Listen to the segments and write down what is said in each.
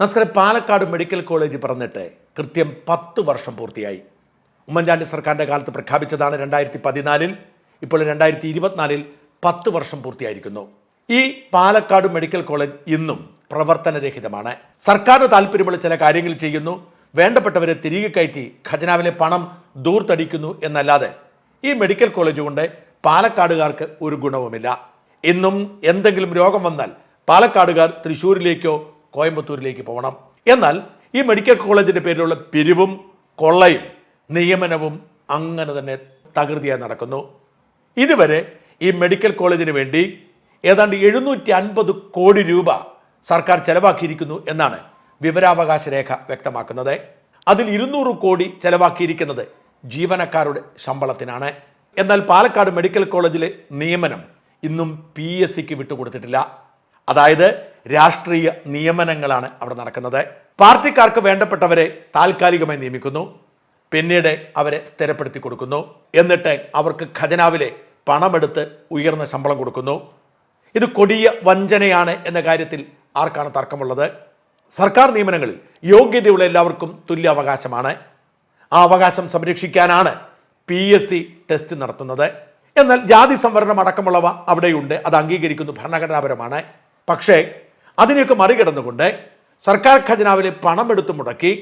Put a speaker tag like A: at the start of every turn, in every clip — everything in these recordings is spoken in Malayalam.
A: നമസ്കാരം. പാലക്കാട് മെഡിക്കൽ കോളേജ് പറഞ്ഞിട്ട് കൃത്യം പത്ത് വർഷം പൂർത്തിയായി. ഉമ്മൻചാണ്ടി സർക്കാരിന്റെ കാലത്ത് പ്രഖ്യാപിച്ചതാണ് രണ്ടായിരത്തി പതിനാലിൽ ഇപ്പോൾ രണ്ടായിരത്തി ഇരുപത്തിനാലിൽ പത്ത് വർഷം പൂർത്തിയായിരിക്കുന്നു. ഈ പാലക്കാട് മെഡിക്കൽ കോളേജ് ഇന്നും പ്രവർത്തനരഹിതമാണ്. സർക്കാരിന് താല്പര്യമുള്ള ചില കാര്യങ്ങൾ ചെയ്യുന്നു. വേണ്ടപ്പെട്ടവരെ തിരികെ കയറ്റി ഖജനാവിലെ പണം ദൂർത്തടിക്കുന്നു എന്നല്ലാതെ ഈ മെഡിക്കൽ കോളേജ് കൊണ്ട് പാലക്കാടുകാർക്ക് ഒരു ഗുണവുമില്ല. ഇന്നും എന്തെങ്കിലും രോഗം വന്നാൽ പാലക്കാടുകാർ തൃശ്ശൂരിലേക്കോ കോയമ്പത്തൂരിലേക്ക് പോകണം. എന്നാൽ ഈ മെഡിക്കൽ കോളേജിന്റെ പേരിലുള്ള പിരിവും കൊള്ളയും നിയമനവും അങ്ങനെ തന്നെ തകൃതിയായി നടക്കുന്നു. ഇതുവരെ ഈ മെഡിക്കൽ കോളേജിന് വേണ്ടി ഏതാണ്ട് എഴുന്നൂറ്റി അൻപത് കോടി രൂപ സർക്കാർ ചെലവാക്കിയിരിക്കുന്നു എന്നാണ് വിവരാവകാശ രേഖ വ്യക്തമാക്കുന്നത്. അതിൽ ഇരുന്നൂറ് കോടി ചെലവാക്കിയിരിക്കുന്നത് ജീവനക്കാരുടെ ശമ്പളത്തിനാണ്. എന്നാൽ പാലക്കാട് മെഡിക്കൽ കോളേജിലെ നിയമനം ഇന്നും പി എസ് സിക്ക് വിട്ടുകൊടുത്തിട്ടില്ല. അതായത് രാഷ്ട്രീയ നിയമനങ്ങളാണ് അവിടെ നടക്കുന്നത്. പാർട്ടിക്കാർക്ക് വേണ്ടപ്പെട്ടവരെ താൽക്കാലികമായി നിയമിക്കുന്നു. പിന്നീട് അവരെ സ്ഥിരപ്പെടുത്തി കൊടുക്കുന്നു. എന്നിട്ട് അവർക്ക് ഖജനാവിലെ പണമെടുത്ത് ഉയർന്ന ശമ്പളം കൊടുക്കുന്നു. ഇത് കൊടിയ വഞ്ചനയാണ് എന്ന കാര്യത്തിൽ ആർക്കാണ് തർക്കമുള്ളത്? സർക്കാർ നിയമനങ്ങളിൽ യോഗ്യതയുള്ള എല്ലാവർക്കും തുല്യ അവകാശമാണ്. ആ അവകാശം സംരക്ഷിക്കാനാണ് പി എസ് സി ടെസ്റ്റ് നടത്തുന്നത്. എന്നാൽ ജാതി സംവരണം അടക്കമുള്ളവ അവിടെയുണ്ട്. അത് അംഗീകരിക്കുന്നു. ഭരണഘടനാപരമാണ്. പക്ഷേ അതിനെയൊക്കെ മറികടന്നുകൊണ്ട് സർക്കാർ ഖജനാവിലെ പണം എടുത്തു മുടക്കി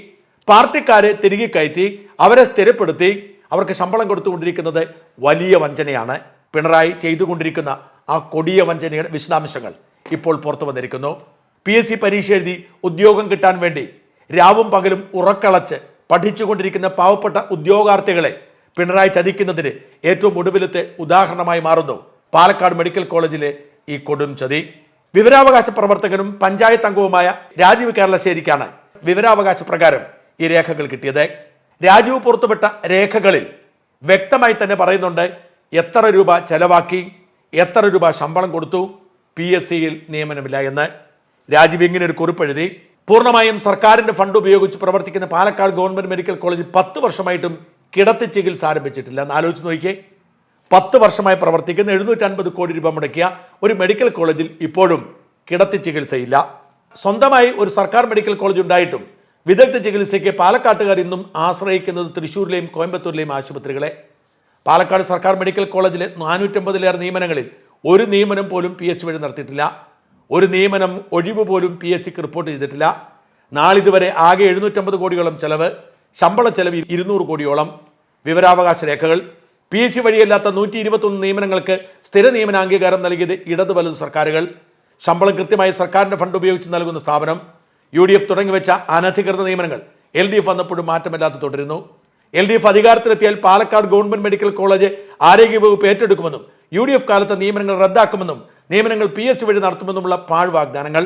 A: പാർട്ടിക്കാരെ തിരികെ കയറ്റി അവരെ സ്ഥിരപ്പെടുത്തി അവർക്ക് ശമ്പളം കൊടുത്തുകൊണ്ടിരിക്കുന്നത് വലിയ വഞ്ചനയാണ്. പിണറായി ചെയ്തുകൊണ്ടിരിക്കുന്ന ആ കൊടിയ വഞ്ചനയുടെ വിശദാംശങ്ങൾ ഇപ്പോൾ പുറത്തു വന്നിരിക്കുന്നു. പി എസ് സി പരീക്ഷ എഴുതി ഉദ്യോഗം കിട്ടാൻ വേണ്ടി രാവും പകലും ഉറക്കളച്ച് പഠിച്ചുകൊണ്ടിരിക്കുന്ന പാവപ്പെട്ട ഉദ്യോഗാർത്ഥികളെ പിണറായി ചതിക്കുന്നതിന് ഏറ്റവും ഒടുവിലത്തെ ഉദാഹരണമായി മാറുന്നു. പാലക്കാട് മെഡിക്കൽ കോളേജിലെ ഈ കൊടും ചതി. വിവരാവകാശ പ്രവർത്തകനും പഞ്ചായത്ത് അംഗവുമായ രാജീവ് കേരളശ്ശേരിക്കാണ് വിവരാവകാശ പ്രകാരം ഈ രേഖകൾ കിട്ടിയത്. രാജീവ് പുറത്തുവിട്ട രേഖകളിൽ വ്യക്തമായി തന്നെ പറയുന്നുണ്ട് എത്ര രൂപ ചെലവാക്കി എത്ര രൂപ ശമ്പളം കൊടുത്തു പി എസ് സിയിൽ നിയമനമില്ല എന്ന്. രാജീവ് ഇങ്ങനെ ഒരു കുറിപ്പ് എഴുതി പൂർണമായും സർക്കാരിന്റെ ഫണ്ട് ഉപയോഗിച്ച് പ്രവർത്തിക്കുന്ന പാലക്കാട് ഗവൺമെന്റ് മെഡിക്കൽ കോളേജ് പത്ത് വർഷമായിട്ടും കിടത്തി ചികിത്സ ആരംഭിച്ചിട്ടില്ല എന്ന് ആലോചിച്ച് നോക്കിയേ. പത്ത് വർഷമായി പ്രവർത്തിക്കുന്ന എഴുന്നൂറ്റൻപത് കോടി രൂപ മുടക്കിയ ഒരു മെഡിക്കൽ കോളേജിൽ ഇപ്പോഴും കിടത്തി ചികിത്സയില്ല. സ്വന്തമായി ഒരു സർക്കാർ മെഡിക്കൽ കോളേജ് ഉണ്ടായിട്ടും വിദഗ്ധ ചികിത്സയ്ക്ക് പാലക്കാട്ടുകാർ ഇന്നും ആശ്രയിക്കുന്നത് തൃശ്ശൂരിലെയും കോയമ്പത്തൂരിലെയും ആശുപത്രികളെ. പാലക്കാട് സർക്കാർ മെഡിക്കൽ കോളേജിലെ നാനൂറ്റമ്പതിലേറെ നിയമനങ്ങളിൽ ഒരു നിയമനം പോലും പി എസ് സി വഴി നടത്തിയിട്ടില്ല. ഒരു നിയമനം ഒഴിവ് പോലും പി എസ് സിക്ക് റിപ്പോർട്ട് ചെയ്തിട്ടില്ല. നാളിതുവരെ ആകെ എഴുന്നൂറ്റമ്പത് കോടിയോളം ചെലവ് ശമ്പള ചെലവ് ഇരുന്നൂറ് കോടിയോളം. വിവരാവകാശ രേഖകൾ പി എസ് സി വഴിയല്ലാത്ത നൂറ്റി ഇരുപത്തൊന്ന് നിയമനങ്ങൾക്ക് സ്ഥിര നിയമന അംഗീകാരം നൽകിയത് ഇടതു വലതു സർക്കാരുകൾ. ശമ്പളം കൃത്യമായി സർക്കാരിന്റെ ഫണ്ട് ഉപയോഗിച്ച് നൽകുന്ന സ്ഥാപനം. യു ഡി എഫ് തുടങ്ങിവെച്ച അനധികൃത നിയമനങ്ങൾ. എൽ ഡി എഫ് വന്നപ്പോഴും മാറ്റമില്ലാതെ തുടരുന്നു. എൽ ഡി എഫ് അധികാരത്തിലെത്തിയാൽ പാലക്കാട് ഗവൺമെന്റ് മെഡിക്കൽ കോളേജ് ആരോഗ്യവകുപ്പ് ഏറ്റെടുക്കുമെന്നും യു ഡി എഫ് കാലത്ത് നിയമനങ്ങൾ റദ്ദാക്കുമെന്നും നിയമനങ്ങൾ പി എസ് സി വഴി നടത്തുമെന്നുമുള്ള പാഴ് വാഗ്ദാനങ്ങൾ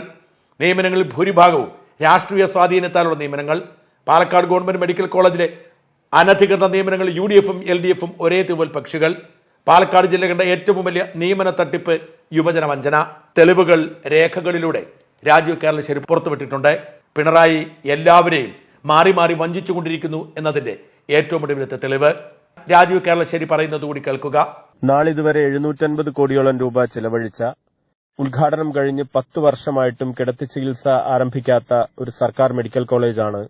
A: നിയമനങ്ങളിൽ ഭൂരിഭാഗവും രാഷ്ട്രീയ സ്വാധീനത്താലുള്ള നിയമനങ്ങൾ. പാലക്കാട് ഗവൺമെന്റ് മെഡിക്കൽ കോളേജിലെ അനധികൃത നിയമനങ്ങൾ യു ഡി എഫും എൽ ഡി എഫും ഒരേ തൂവൽ പക്ഷികൾ. പാലക്കാട് ജില്ല കണ്ട ഏറ്റവും വലിയ നിയമന തട്ടിപ്പ് യുവജന വഞ്ചന. തെളിവുകൾ രേഖകളിലൂടെ രാജീവ് കേരളശ്ശേരി പുറത്തുവിട്ടിട്ടുണ്ട്. പിണറായി എല്ലാവരെയും മാറി മാറി വഞ്ചിച്ചുകൊണ്ടിരിക്കുന്നു എന്നതിന്റെ ഏറ്റവും ഒടുവിലത്തെ തെളിവ്. രാജീവ് കേരളശ്ശേരി പറയുന്നത് കൂടി കേൾക്കുക.
B: നാളിതുവരെ എഴുന്നൂറ്റൻപത് കോടിയോളം രൂപ ചെലവഴിച്ച ഉദ്ഘാടനം കഴിഞ്ഞ് പത്ത് വർഷമായിട്ടും കിടത്തി ചികിത്സ ആരംഭിക്കാത്ത ഒരു സർക്കാർ മെഡിക്കൽ കോളേജാണ്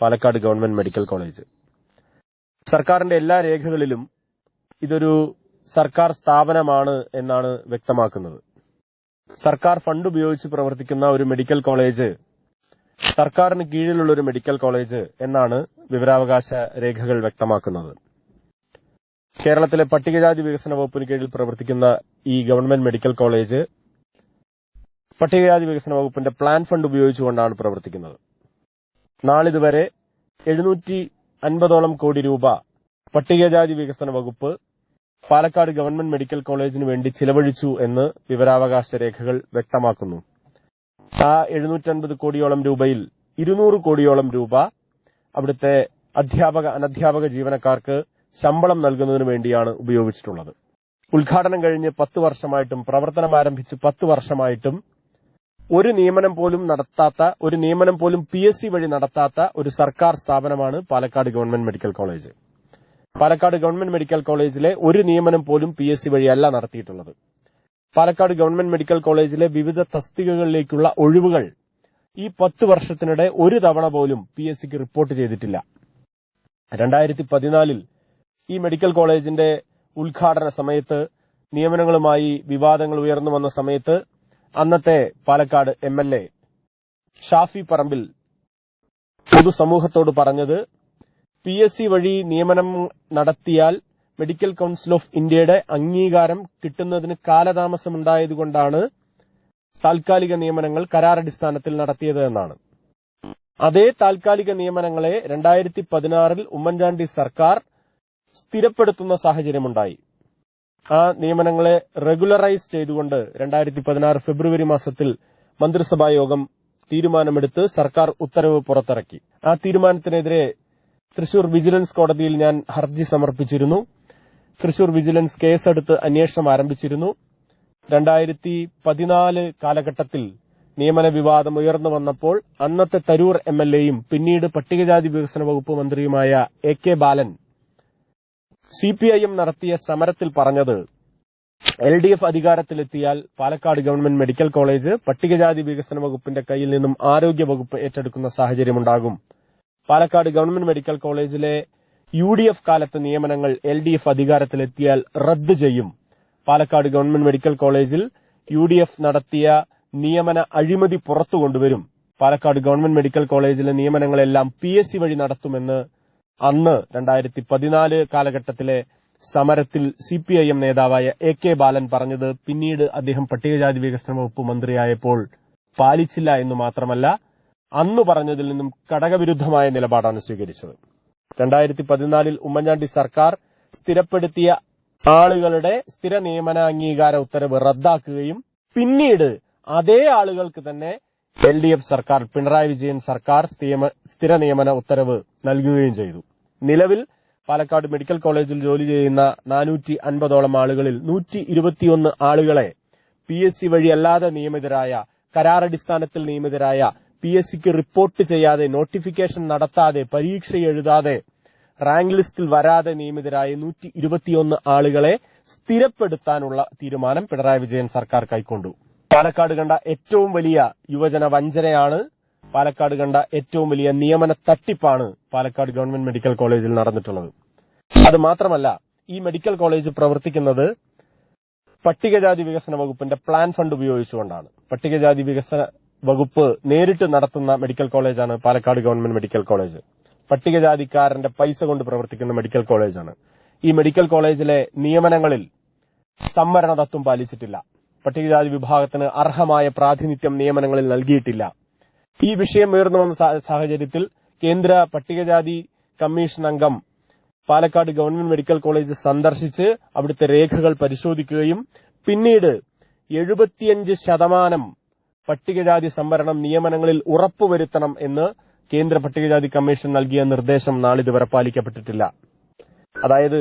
B: പാലക്കാട് ഗവൺമെന്റ് മെഡിക്കൽ കോളേജ്. സർക്കാരിന്റെ എല്ലാ രേഖകളിലും ഇതൊരു സർക്കാർ സ്ഥാപനമാണ് എന്നാണ് വ്യക്തമാക്കുന്നത്. സർക്കാർ ഫണ്ട് ഉപയോഗിച്ച് പ്രവർത്തിക്കുന്ന ഒരു മെഡിക്കൽ കോളേജ് സർക്കാരിന് കീഴിലുള്ള ഒരു മെഡിക്കൽ കോളേജ് എന്നാണ് വിവരാവകാശ രേഖകൾ വ്യക്തമാക്കുന്നത്. കേരളത്തിലെ പട്ടികജാതി വികസന വകുപ്പിന് കീഴിൽ പ്രവർത്തിക്കുന്ന ഈ ഗവൺമെന്റ് മെഡിക്കൽ കോളേജ് പട്ടികജാതി വികസന വകുപ്പിന്റെ പ്ലാൻ ഫണ്ട് ഉപയോഗിച്ചുകൊണ്ടാണ് പ്രവർത്തിക്കുന്നത്. നാളിതുവരെ എഴുന്നൂറ്റി അൻപതോളം കോടി രൂപ പട്ടികജാതി വികസന വകുപ്പ് പാലക്കാട് ഗവൺമെന്റ് മെഡിക്കൽ കോളേജിന് വേണ്ടി ചിലവഴിച്ചു എന്ന് വിവരാവകാശ രേഖകൾ വ്യക്തമാക്കുന്നു. ആ എഴുന്നൂറ്റൻപത് കോടിയോളം രൂപയിൽ ഇരുന്നൂറ് കോടിയോളം രൂപ അവിടുത്തെ അധ്യാപക അനധ്യാപക ജീവനക്കാർക്ക് ശമ്പളം നൽകുന്നതിന് വേണ്ടിയാണ് ഉപയോഗിച്ചിട്ടുള്ളത്. ഉദ്ഘാടനം കഴിഞ്ഞ് പത്ത് വർഷമായിട്ടും പ്രവർത്തനം ആരംഭിച്ച് പത്ത് വർഷമായിട്ടും ഒരു നിയമനം പോലും നടത്താത്ത ഒരു നിയമനം പോലും പി എസ് സി വഴി നടത്താത്ത ഒരു സർക്കാർ സ്ഥാപനമാണ് Palakkad government medical college. Palakkad government medical കോളേജിലെ ഒരു നിയമനം പോലും പി എസ് സി വഴിയല്ല നടത്തിയിട്ടുള്ളത്. പാലക്കാട് ഗവൺമെന്റ് മെഡിക്കൽ കോളേജിലെ വിവിധ തസ്തികകളിലേക്കുള്ള ഒഴിവുകൾ ഈ പത്ത് വർഷത്തിനിടെ ഒരു തവണ പോലും പി എസ് സിക്ക് റിപ്പോർട്ട് ചെയ്തിട്ടില്ല. രണ്ടായിരത്തി പതിനാലിൽ ഈ മെഡിക്കൽ കോളേജിന്റെ ഉദ്ഘാടന സമയത്ത് നിയമനങ്ങളുമായി വിവാദങ്ങൾ ഉയർന്നു വന്ന സമയത്ത് അന്നത്തെ Palakkad M L A Shafi Parambil പൊതുസമൂഹത്തോട് പറഞ്ഞത് പി എസ് സി വഴി നിയമനം നടത്തിയാൽ മെഡിക്കൽ കൌൺസിൽ ഓഫ് ഇന്ത്യയുടെ അംഗീകാരം കിട്ടുന്നതിന് കാലതാമസമുണ്ടായതുകൊണ്ടാണ് താൽക്കാലിക നിയമനങ്ങൾ കരാറടിസ്ഥാനത്തിൽ നടത്തിയത് എന്നാണ്. അതേ താൽക്കാലിക നിയമനങ്ങളെ രണ്ടായിരത്തി പതിനാറിൽ ഉമ്മൻചാണ്ടി സർക്കാർ സ്ഥിരപ്പെടുത്തുന്ന സാഹചര്യമുണ്ടായി. ആ നിയമനങ്ങളെ റെഗുലറൈസ് ചെയ്തുകൊണ്ട് രണ്ടായിരത്തി പതിനാറ് ഫെബ്രുവരി മാസത്തിൽ മന്ത്രിസഭാ യോഗം തീരുമാനമെടുത്ത് സർക്കാർ ഉത്തരവ് പുറത്തിറക്കി. ആ തീരുമാനത്തിനെതിരെ തൃശൂർ വിജിലൻസ് കോടതിയിൽ ഞാൻ ഹർജി സമർപ്പിച്ചിരുന്നു. തൃശൂർ വിജിലൻസ് കേസെടുത്ത് അന്വേഷണം ആരംഭിച്ചിരുന്നു. രണ്ടായിരത്തി പതിനാല് കാലഘട്ടത്തിൽ നിയമന വിവാദം ഉയർന്നു വന്നപ്പോൾ അന്നത്തെ തരൂർ എം പിന്നീട് പട്ടികജാതി വികസന വകുപ്പ് മന്ത്രിയുമായ എ കെ ബാലൻ സിപിഐഎം നടത്തിയ സമരത്തിൽ പറഞ്ഞത് എൽ ഡി എഫ് അധികാരത്തിലെത്തിയാൽ പാലക്കാട് ഗവൺമെന്റ് മെഡിക്കൽ കോളേജ് പട്ടികജാതി വികസന വകുപ്പിന്റെ കയ്യിൽ നിന്നും ആരോഗ്യ വകുപ്പ് ഏറ്റെടുക്കുന്ന സാഹചര്യമുണ്ടാകും. പാലക്കാട് ഗവൺമെന്റ് മെഡിക്കൽ കോളേജിലെ യു ഡി എഫ് കാലത്തെ നിയമനങ്ങൾ എൽ ഡി എഫ് അധികാരത്തിലെത്തിയാൽ റദ്ദ് ചെയ്യും. പാലക്കാട് ഗവൺമെന്റ് മെഡിക്കൽ കോളേജിൽ യു ഡി എഫ് നടത്തിയ നിയമന അഴിമതി പുറത്തുകൊണ്ടുവരും. പാലക്കാട് ഗവൺമെന്റ് മെഡിക്കൽ കോളേജിലെ നിയമനങ്ങളെല്ലാം പി എസ് സി വഴി നടത്തുമെന്ന് അന്ന് രണ്ടായിരത്തി പതിനാല് കാലഘട്ടത്തിലെ സമരത്തിൽ സി പി ഐ എം നേതാവായ എ കെ ബാലൻ പറഞ്ഞത് പിന്നീട് അദ്ദേഹം പട്ടികജാതി വികസന വകുപ്പ് മന്ത്രിയായപ്പോൾ പാലിച്ചില്ല എന്ന് മാത്രമല്ല അന്ന് പറഞ്ഞതിൽ നിന്നും ഘടകവിരുദ്ധമായ നിലപാടാണ് സ്വീകരിച്ചത്. രണ്ടായിരത്തി പതിനാലിൽ ഉമ്മൻചാണ്ടി സർക്കാർ സ്ഥിരപ്പെടുത്തിയ ആളുകളുടെ സ്ഥിര നിയമന അംഗീകാര ഉത്തരവ് റദ്ദാക്കുകയും പിന്നീട് അതേ ആളുകൾക്ക് തന്നെ എൽ ഡി എഫ് സർക്കാർ പിണറായി വിജയൻ സർക്കാർ സ്ഥിര നിയമന ഉത്തരവ് നൽകുകയും ചെയ്തു. നിലവിൽ പാലക്കാട് മെഡിക്കൽ കോളേജിൽ ജോലി ചെയ്യുന്ന നാനൂറ്റി അൻപതോളം ആളുകളിൽ നൂറ്റി ഇരുപത്തിയൊന്ന് ആളുകളെ പി എസ് സി വഴിയല്ലാതെ നിയമിതരായ കരാറടിസ്ഥാനത്തിൽ നിയമിതരായ പി എസ് സിക്ക് റിപ്പോർട്ട് ചെയ്യാതെ നോട്ടിഫിക്കേഷൻ നടത്താതെ പരീക്ഷ എഴുതാതെ റാങ്ക് ലിസ്റ്റിൽ വരാതെ നിയമിതരായ നൂറ്റി ഇരുപത്തിയൊന്ന് ആളുകളെ സ്ഥിരപ്പെടുത്താനുള്ള തീരുമാനം പിണറായി വിജയൻ സർക്കാർ കൈക്കൊണ്ടു. പാലക്കാട് കണ്ട ഏറ്റവും വലിയ യുവജന വഞ്ചനയാണ് പാലക്കാട് കണ്ട ഏറ്റവും വലിയ നിയമന തട്ടിപ്പാണ് പാലക്കാട് ഗവൺമെന്റ് മെഡിക്കൽ കോളേജിൽ നടന്നിട്ടുള്ളത്. അത് മാത്രമല്ല ഈ മെഡിക്കൽ കോളേജ് പ്രവർത്തിക്കുന്നത് പട്ടികജാതി വികസന വകുപ്പിന്റെ പ്ലാൻ ഫണ്ട് ഉപയോഗിച്ചുകൊണ്ടാണ്. പട്ടികജാതി വികസന വകുപ്പ് നേരിട്ട് നടത്തുന്ന മെഡിക്കൽ കോളേജാണ് പാലക്കാട് ഗവൺമെന്റ് മെഡിക്കൽ കോളേജ്. പട്ടികജാതിക്കാരന്റെ പൈസ കൊണ്ട് പ്രവർത്തിക്കുന്ന മെഡിക്കൽ കോളേജാണ്. ഈ മെഡിക്കൽ കോളേജിലെ നിയമനങ്ങളിൽ സംവരണ തത്വം പാലിച്ചിട്ടില്ല. പട്ടികജാതി വിഭാഗത്തിന് അർഹമായ പ്രാതിനിധ്യം നിയമനങ്ങളിൽ നൽകിയിട്ടില്ല. ഈ വിഷയം ഉയർന്നു വന്ന സാഹചര്യത്തിൽ കേന്ദ്ര പട്ടികജാതി കമ്മീഷൻ അംഗം പാലക്കാട് ഗവൺമെന്റ് മെഡിക്കൽ കോളേജ് സന്ദർശിച്ച് അവിടുത്തെ രേഖകൾ പരിശോധിക്കുകയും പിന്നീട് എഴുപത്തിയഞ്ച് ശതമാനം പട്ടികജാതി സംവരണം നിയമനങ്ങളിൽ ഉറപ്പുവരുത്തണം എന്ന് കേന്ദ്ര പട്ടികജാതി കമ്മീഷൻ നൽകിയ നിർദ്ദേശം നാളിതുവരെ പാലിക്കപ്പെട്ടിട്ടില്ല. അതായത്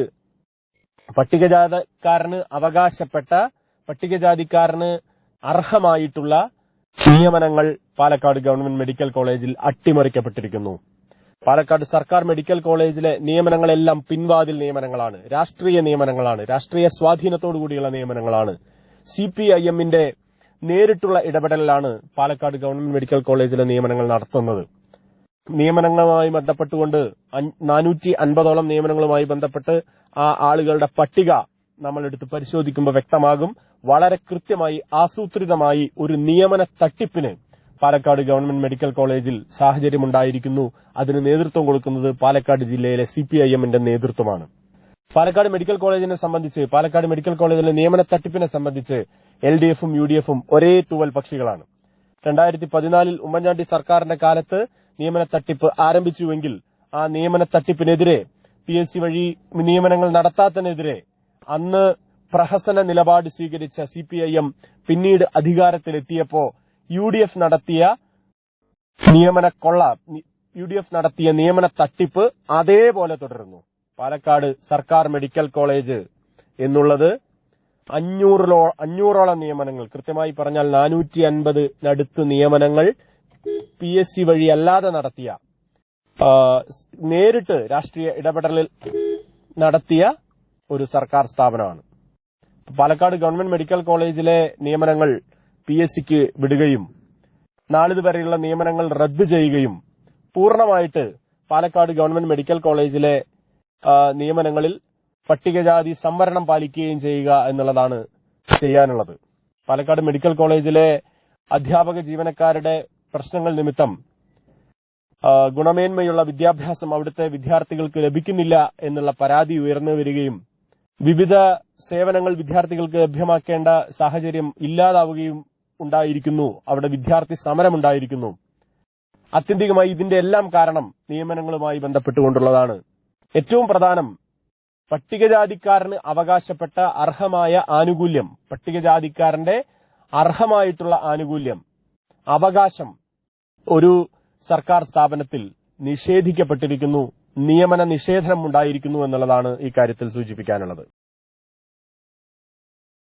B: പട്ടികജാതിക്കാരന് അവകാശപ്പെട്ട പട്ടികജാതിക്കാരന് അർഹമായിട്ടുള്ള നിയമനങ്ങൾ പാലക്കാട് ഗവൺമെന്റ് മെഡിക്കൽ കോളേജിൽ അട്ടിമറിക്കപ്പെട്ടിരിക്കുന്നു. പാലക്കാട് സർക്കാർ മെഡിക്കൽ കോളേജിലെ നിയമനങ്ങളെല്ലാം പിൻവാതിൽ നിയമനങ്ങളാണ്. രാഷ്ട്രീയ നിയമനങ്ങളാണ്. രാഷ്ട്രീയ സ്വാധീനത്തോടുകൂടിയുള്ള നിയമനങ്ങളാണ്. സി പി ഐ എമ്മിന്റെ നേരിട്ടുള്ള ഇടപെടലിലാണ് പാലക്കാട് ഗവൺമെന്റ് മെഡിക്കൽ കോളേജിലെ നിയമനങ്ങൾ നടത്തുന്നത്. നിയമനങ്ങളുമായി ബന്ധപ്പെട്ടുകൊണ്ട് നാനൂറ്റി അൻപതോളം നിയമനങ്ങളുമായി ബന്ധപ്പെട്ട് ആ ആളുകളുടെ പട്ടിക നമ്മൾ എടുത്ത് പരിശോധിക്കുമ്പോൾ വ്യക്തമാകും. വളരെ കൃത്യമായി ആസൂത്രിതമായി ഒരു നിയമന തട്ടിപ്പിന് പാലക്കാട് ഗവൺമെന്റ് മെഡിക്കൽ കോളേജിൽ സാഹചര്യമുണ്ടായിരിക്കുന്നു. അതിന് നേതൃത്വം കൊടുക്കുന്നത് പാലക്കാട് ജില്ലയിലെ സി പി ഐ എമ്മിന്റെ നേതൃത്വമാണ്. പാലക്കാട് മെഡിക്കൽ കോളേജിനെ സംബന്ധിച്ച് പാലക്കാട് മെഡിക്കൽ കോളേജിലെ നിയമന തട്ടിപ്പിനെ സംബന്ധിച്ച് എൽ ഡി എഫും യു ഡി എഫും ഒരേ തൂവൽ പക്ഷികളാണ്. രണ്ടായിരത്തി പതിനാലിൽ ഉമ്മൻചാണ്ടി സർക്കാരിന്റെ കാലത്ത് നിയമന തട്ടിപ്പ് ആരംഭിച്ചുവെങ്കിൽ ആ നിയമന തട്ടിപ്പിനെതിരെ പി എസ് സി വഴി നിയമനങ്ങൾ നടത്താത്തതിനെതിരെ അന്ന് പ്രഹസന നിലപാട് സ്വീകരിച്ച സി പി ഐ എം പിന്നീട് അധികാരത്തിലെത്തിയപ്പോ യു ഡി എഫ് നടത്തിയ നിയമന കൊള്ള യു ഡി എഫ് നടത്തിയ നിയമന തട്ടിപ്പ് അതേപോലെ തുടരുന്നു. പാലക്കാട് സർക്കാർ മെഡിക്കൽ കോളേജ് എന്നുള്ളത് അഞ്ഞൂറിലോ അഞ്ഞൂറോളം നിയമനങ്ങൾ. കൃത്യമായി പറഞ്ഞാൽ നാനൂറ്റി അൻപതിനടുത്ത് നിയമനങ്ങൾ പി എസ് സി വഴി അല്ലാതെ നടത്തിയ നേരിട്ട് രാഷ്ട്രീയ ഇടപെടലിൽ നടത്തിയ ഒരു സർക്കാർ സ്ഥാപനമാണ്. പാലക്കാട് ഗവൺമെന്റ് മെഡിക്കൽ കോളേജിലെ നിയമനങ്ങൾ പി എസ് സിക്ക് വിടുകയും നാളിതുവരെയുള്ള നിയമനങ്ങൾ റദ്ദു ചെയ്യുകയും പൂർണമായിട്ട് പാലക്കാട് ഗവൺമെന്റ് മെഡിക്കൽ കോളേജിലെ നിയമനങ്ങളിൽ പട്ടികജാതി സംവരണം പാലിക്കുകയും ചെയ്യുക എന്നുള്ളതാണ് ചെയ്യാനുള്ളത്. പാലക്കാട് മെഡിക്കൽ കോളേജിലെ അധ്യാപക ജീവനക്കാരുടെ പ്രശ്നങ്ങൾ നിമിത്തം ഗുണമേന്മയുള്ള വിദ്യാഭ്യാസം അവിടുത്തെ വിദ്യാർത്ഥികൾക്ക് ലഭിക്കുന്നില്ല എന്നുള്ള പരാതി ഉയർന്നു വരികയും വിവിധ സേവനങ്ങൾ വിദ്യാർത്ഥികൾക്ക് ലഭ്യമാക്കേണ്ട സാഹചര്യം ഇല്ലാതാവുകയും ഉണ്ടായിരിക്കുന്നു. അവിടെ വിദ്യാർത്ഥി സമരമുണ്ടായിരിക്കുന്നു. ആത്യന്തികമായി ഇതിന്റെ എല്ലാം കാരണം നിയമനങ്ങളുമായി ബന്ധപ്പെട്ടുകൊണ്ടുള്ളതാണ്. ഏറ്റവും പ്രധാനം പട്ടികജാതിക്കാരന് അവകാശപ്പെട്ട അർഹമായ ആനുകൂല്യം. പട്ടികജാതിക്കാരന്റെ അർഹമായിട്ടുള്ള ആനുകൂല്യം. അവകാശം ഒരു സർക്കാർ സ്ഥാപനത്തിൽ നിഷേധിക്കപ്പെട്ടിരിക്കുന്നു. നിയമന നിഷേധനം ഉണ്ടായിരിക്കുന്നു എന്നുള്ളതാണ് ഈ കാര്യത്തിൽ സൂചിപ്പിക്കാനുള്ളത്.